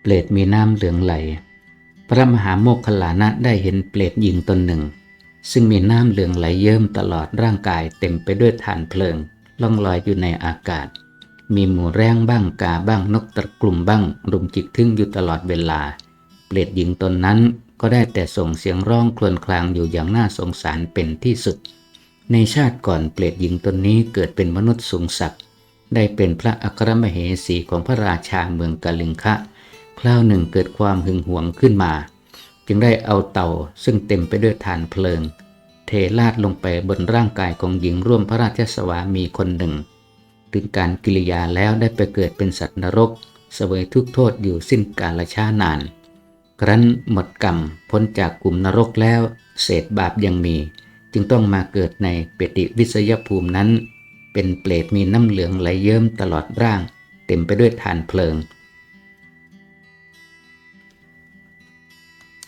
เปรตมีน้ำเหลืองไหล พระมหาโมคคลานะได้เห็นเปรตหญิงตนหนึ่ง ซึ่งมีน้ำเหลืองไหลเยิ้มตลอดร่างกายเต็มไปด้วยถ่านเพลิง ล่องลอยอยู่ในอากาศ มีหมูแร้งบ้างกาบ้างนกตะกลุ่มบ้าง รุมจิกทึ่งอยู่ตลอดเวลา เปรตหญิงตนนั้นก็ได้แต่ส่งเสียงร้องครวญครางอยู่อย่างน่าสงสารเป็นที่สุด ในชาติก่อนเปรตหญิงตนนี้เกิดเป็นมนุษย์สูงศักดิ์ได้เป็นพระอัครมเหสีของพระราชาเมืองกาลิงคะ คราวหนึ่งเกิดความหึงหวงขึ้นมา จึงได้เอาเต่าซึ่งเต็มไปด้วยถ่านเพลิง เทลาดลงไปบนร่างกายของหญิงร่วมพระราชสวามีคนหนึ่ง ถึงการกิริยาแล้วได้ไปเกิดเป็นสัตว์นรกเสวยทุกโทษอยู่สิ้นกาลช้านาน ครั้นหมดกรรมพ้นจากกลุ่มนรกแล้ว เศษบาปยังมี จึงต้องมาเกิดในเปติวิสยภูมินั้น เป็นเปรตมีน้ำเหลืองไหลเยิ้มตลอดร่าง เต็มไปด้วยถ่านเพลิง